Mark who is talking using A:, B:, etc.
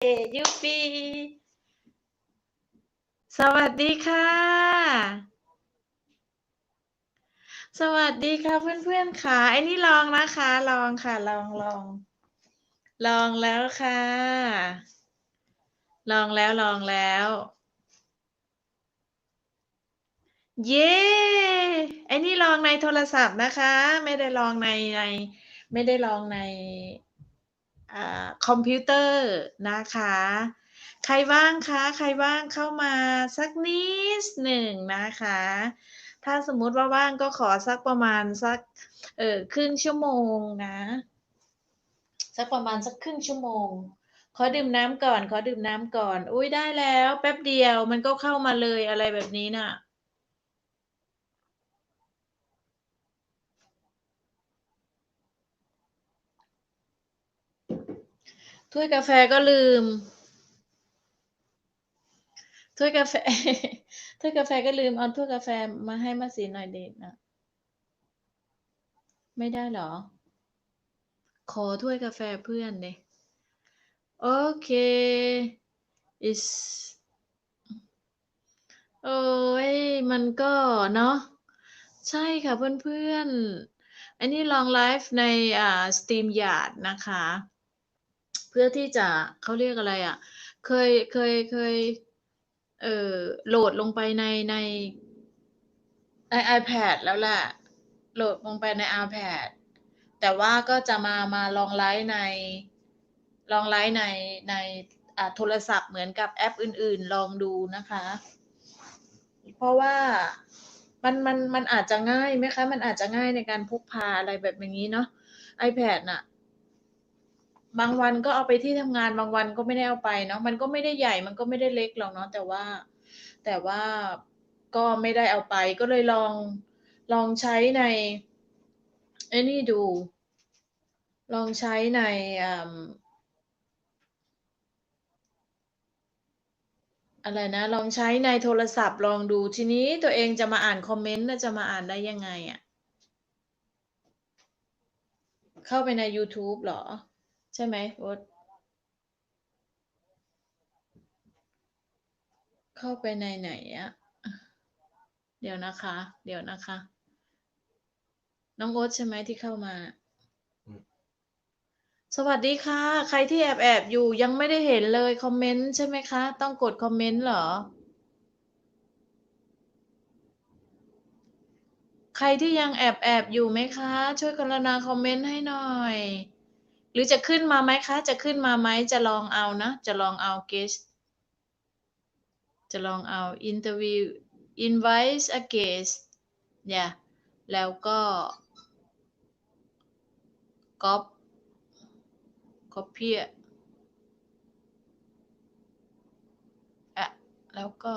A: เอยูปีสวัสดีค่ะ สวัสดีค่ะเพื่อนๆค่ะไอ้นี่ลองนะคะ ลองค่ะ ลองลอง ลองแล้วค่ะ ลองแล้วลองแล้ว เย้ไอ้นี่ลองในโทรศัพท์นะคะ ไม่ได้ลองในใน ไม่ได้ลองใน คอมพิวเตอร์นะคะ ใครว่างคะ ใครว่างเข้ามาสักนิดหนึ่งนะคะ ถ้าสมมุติว่าว่างก็ขอสักประมาณสักเออครึ่งชั่วโมงนะ สักประมาณสักครึ่งชั่วโมง ขอดื่มน้ำก่อน ขอดื่มน้ำก่อน อุ้ยได้แล้ว แป๊บเดียวมันก็เข้ามาเลยอะไรแบบนี้น่ะ ถ้วยกาแฟก็ลืม ถ้วยกาแฟ ถ้วยกาแฟก็ลืม เอาถ้วยกาแฟมาให้มาสีหน่อยเด็ดนะไม่ได้เหรอ ขอถ้วยกาแฟเพื่อนเดยโอเค is โอ้ยมันก็เนาะใช่ค่ะเพื่อนๆ อันนี้ลองไลฟ์ในอ่า Steam Yard นะคะ พื่อที่จะเขาเรียกอะไรอะ่ะ เคยเคยเคยเอ่อโหลดลงไปในในใน iPad แล้วแหละโหลดลงไปใน iPad แต่ว่าก็จะมามาลองไลฟ์ในลองไลฟ์ในในอ่าโทรศัพท์เหมือนกับแอปอื่น ๆ ลองดูนะคะ เพราะว่ามันมันมันอาจจะง่ายไหมคะ มันอาจจะง่ายในการพกพาอะไรแบบอย่างนี้เนาะ iPad น่ะ บางวันก็เอาไปที่ทำงานบางวันก็ไม่ได้เอาไปเนาะมันก็ไม่ได้ใหญ่มันก็ไม่ได้เล็กหรอกเนาะแต่ว่า แต่ว่าก็ไม่ได้เอาไปก็เลยลองลองใช้ในไอ้นี่ดู ลองใช้ในอ่าอะไรนะ ลองใช้ในโทรศัพท์ลองดูทีนี้ตัวเองจะมาอ่านคอมเมนต์จะมาอ่านได้ยังไงอะ?เข้าไปในยูทูบเหรอ? ใช่ไหมโอ๊ต?เข้าไปในไหนอะ?เดี๋ยวนะคะ เดี๋ยวนะคะ น้องโอ๊ตใช่ไหมที่เข้ามา?
B: อืม
A: สวัสดีค่ะ ใครที่แอบๆอยู่ยังไม่ได้เห็นเลยคอมเมนต์ใช่ไหมคะ?ต้องกดคอมเมนต์เหรอ?ใครที่ยังแอบๆอยู่ไหมคะ?ช่วยกรุณาคอมเมนต์ให้หน่อย หรือจะขึ้นมาไหมคะ?จะขึ้นมาไหม?จะลองเอานะ จะลองเอา guest จะลองเอา interview invite a guest yeah แล้วก็ก๊อบ copy อะอะแล้วก็